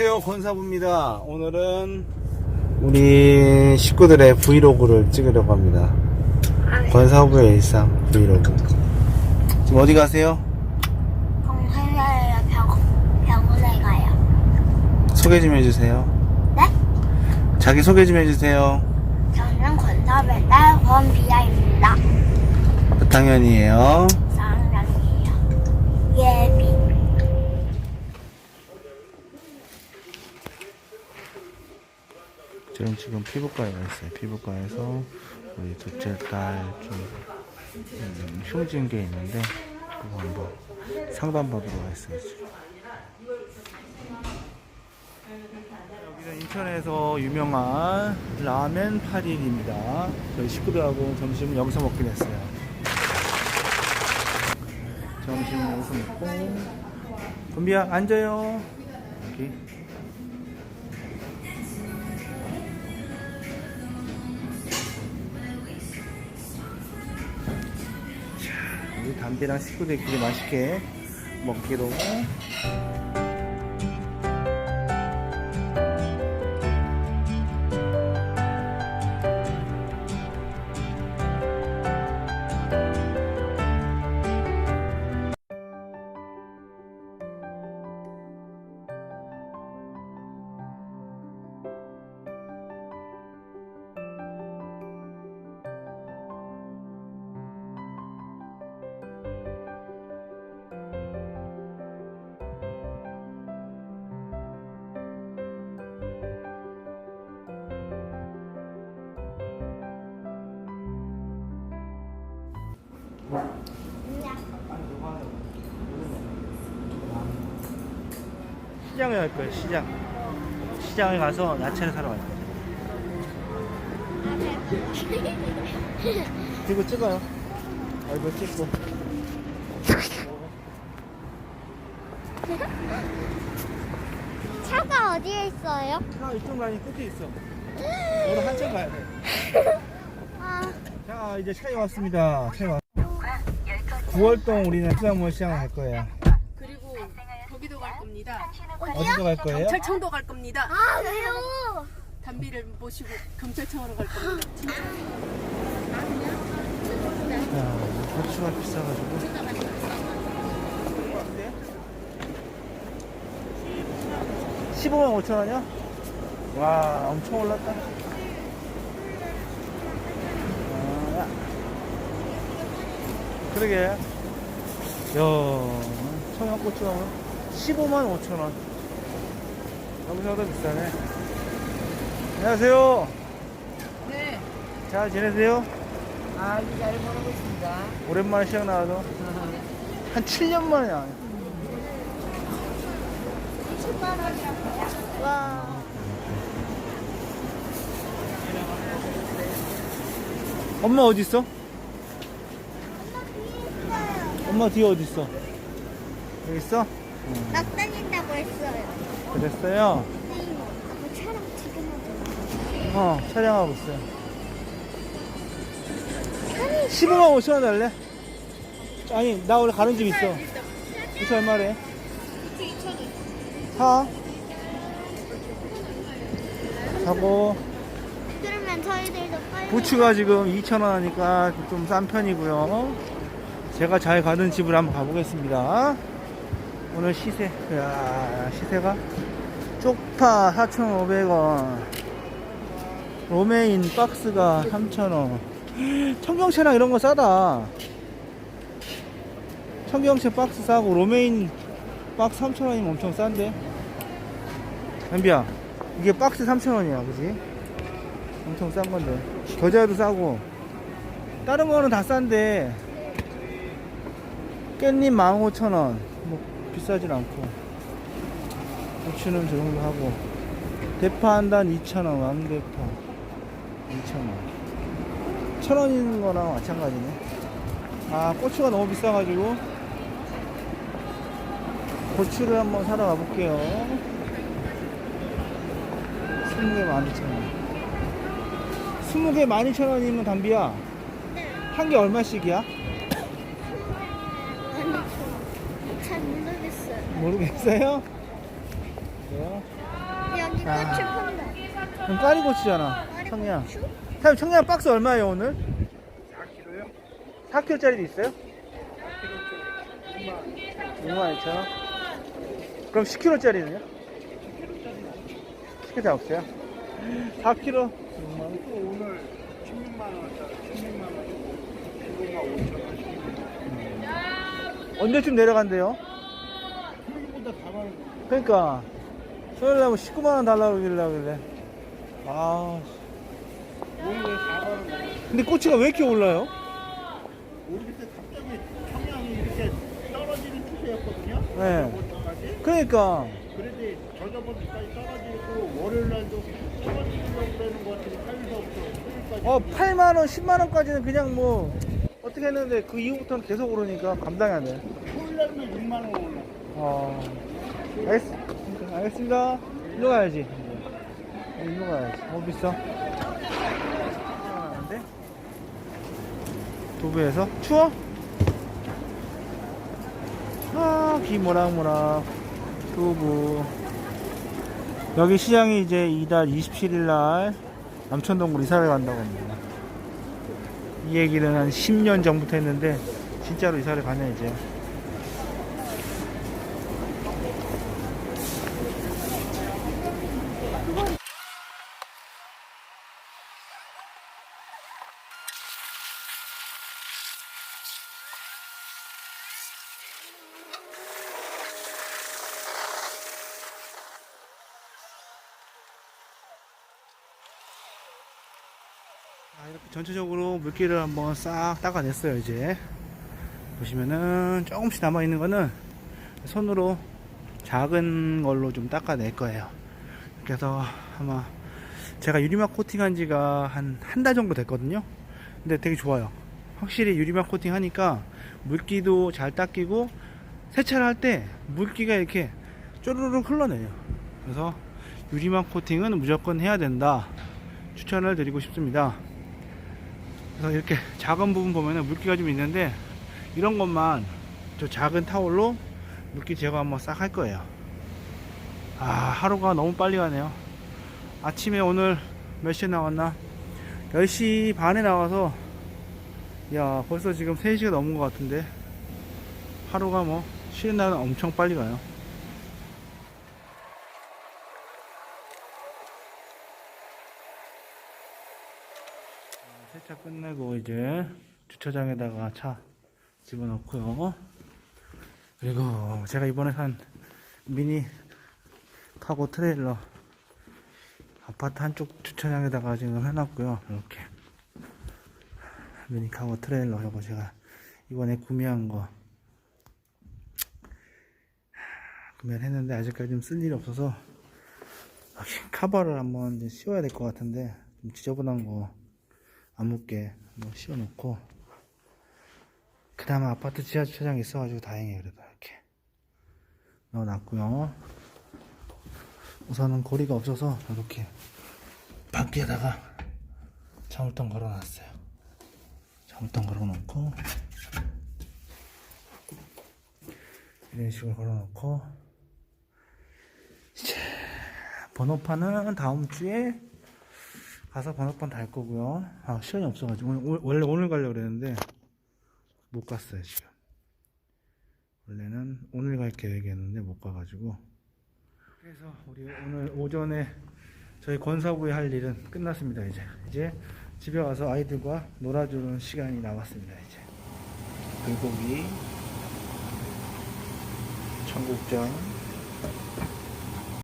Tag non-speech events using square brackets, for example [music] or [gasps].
안녕하세요 권사부입니다 오늘은 우리 식구들의 브이로그를 찍으려고 합니다 권사부의 일상 브이로그 지금 어디 가세요? 동생이랑 병, 병원에 가요. 소개 좀 해주세요 네? 자기 소개 좀 해주세요 저는 권사배 딸 권비아입니다. 몇 학년이에요? 4학년이에요. 예비. 저는 지금 피부과에 가 있어요 피부과에서 우리 둘째 딸좀 음, 흉진 게 있는데 그거 한번 상담받으러 가 있어요 지금 여기는 인천에서 유명한 라멘 파리입니다. 저희 식구들하고 점심 여기서 먹기로 했어요. 점심 여기서 먹고 금비야 앉아요. 여기. 담비랑 식구들끼리 맛있게 먹기로 시장에 갈 거예요. 시장. 시장에 가서 야채를 사러 갈 거예요. 이거 찍어요. 얼굴 찍고. 차가 어디에 있어요? 자, 이쪽 라인 끝에 있어. 오늘 한참 가야 돼. [laughs] 아, 자, 이제 차에 왔습니다. 차에 왔. 9월동 우리는 수산물 시장 갈 거예요. 그리고 거기도 갈 겁니다. 어디로 갈 거예요? 경찰청도 갈 겁니다. 아 왜요? 담비를 모시고 경찰청으로 갈 겁니다. 진짜. 자, 고추가 비싸가지고. 15만 5천 원이요? 와, 엄청 올랐다. 그러게. 야, 청양고추가 오늘 15만 5천 원. 여기서도 비싸네. 안녕하세요. 네. 잘 지내세요? 아, 잘 모르고 있습니다. 오랜만에 시장 나와서 [laughs] 한 7년 만이야. 20만 원이라고요? 와. 엄마 어디 있어? 엄마 뒤에 어디 있어? 여기 있어? 막 다닌다고 했어요. 그랬어요. 네. 아빠 촬영 지금 하죠. 어, 촬영하고 있어요. 15만 5천 원 달래? 아니, 나 원래 가는 집 있어. 이차 얼마래? 사. 사고, 그러면 저희들도 빨리. 부추가 지금 2,000원 하니까 좀 싼 편이고요. 제가 잘 가는 집을 한번 가보겠습니다. 오늘 시세, 야 시세가 쪽파 4,500원, 로메인 박스가 3,000원. [gasps] 청경채랑 이런 거 싸다. 청경채 박스 싸고 로메인 박스 3,000원이면 엄청 싼데. 엠비야, 이게 박스 3,000원이야, 그지? 엄청 싼 건데 겨자도 싸고 다른 거는 다 싼데 깻잎 15,000원. 뭐 비싸진 않고. 고추는 저 정도 하고. 대파 한 단 2,000원 왕대파 2,000원. 1,000원인 거랑 마찬가지네. 아 고추가 너무 비싸가지고 고추를 한번 사러 가볼게요. 20개 12,000원. 20개 12,000원이면 담비야. 한 개 얼마씩이야? 아니, 잘 모르겠어요. 그래요? 아, 푼다. 그럼 까리고치잖아. 청양. 사장님, 청양 박스 얼마예요, 오늘? 4kg요? 4kg짜리도 있어요? 6만 2천 원. 그럼 10kg짜리는요? 10kg 다 없어요? 4kg 6만 원. 또 오늘 16만 원짜리 16만 원. 15만 5천 원. 언제쯤 내려간대요? 토요일보다 다 많은 거. 그러니까 토요일 날 19만 원 달라고 그러길래 하길래. 아, 오늘 왜 4만 원? 근데 꼬치가 왜 이렇게 올라요? 모르겠어요. 갑자기 청량이 이렇게 떨어지는 추세였거든요. 네. 저번까지. 그러니까 그런데 저저번까지 떨어지고 월요일 날도 떨어지려고 그러는 것 같은데 화요일서부터 토요일까지. 어 8만 원, 10만 원까지는 그냥 뭐 어떻게 했는데 그 이후부터는 계속 오르니까 감당이 안 돼. 토요일 날은 6만 원 올라. 어, 알겠, 알겠습니다. 일로 가야지. 이제. 일로 가야지. 어, 비싸. 데 도부에서 추워? 아, 비 모락모락. 도부. 여기 시장이 이제 이달 27일 날 남천동으로 이사를 간다고 합니다. 이 얘기는 한 10년 전부터 했는데 진짜로 이사를 가네 이제. 전체적으로 물기를 한번 싹 닦아냈어요, 이제. 보시면은 조금씩 남아있는 거는 손으로 작은 걸로 좀 닦아낼 거예요. 그래서 아마 제가 유리막 코팅한 지가 한 한 달 정도 됐거든요. 근데 되게 좋아요. 확실히 유리막 코팅 하니까 물기도 잘 닦이고 세차를 할 때 물기가 이렇게 쪼르륵 흘러내요. 그래서 유리막 코팅은 무조건 해야 된다. 추천을 드리고 싶습니다. 그래서 이렇게 작은 부분 보면은 물기가 좀 있는데 이런 것만 저 작은 타올로 물기 제거 한번 싹 할 거예요. 아 하루가 너무 빨리 가네요. 아침에 오늘 몇 시에 나왔나? 10시 반에 나와서 야 벌써 지금 3시가 넘은 것 같은데 하루가 뭐 쉬는 날은 엄청 빨리 가요. 세차 끝내고 이제 주차장에다가 차 집어넣고요. 그리고 제가 이번에 산 미니 카고 트레일러 아파트 한쪽 주차장에다가 지금 해놨고요. 이렇게 미니 카고 트레일러 이거 제가 이번에 구매한 거 구매를 했는데 아직까지 좀 쓸 일이 없어서 카바를 한번 씌워야 될 것 같은데 좀 지저분한 거 안 묻게 뭐 씌워놓고 그나마 아파트 지하 주차장이 있어가지고 다행이에요 그래도 이렇게. 넣어놨고요. 우선은 고리가 없어서 이렇게 밖에다가 자물통 걸어놨어요. 자물통 걸어놓고 이런 식으로 걸어놓고 이제 번호판은 다음 주에 가서 번호판 달 거고요. 아, 시간이 없어가지고. 오늘- 원래 오늘 가려고 그랬는데, 못 갔어요, 지금. 원래는 오늘 갈 계획이었는데, 못 가가지고. 그래서 우리 오늘 오전에 저희 권사부에 할 일은 끝났습니다, 이제. 이제 집에 와서 아이들과 놀아주는 시간이 남았습니다, 이제. 불고기, 청국장,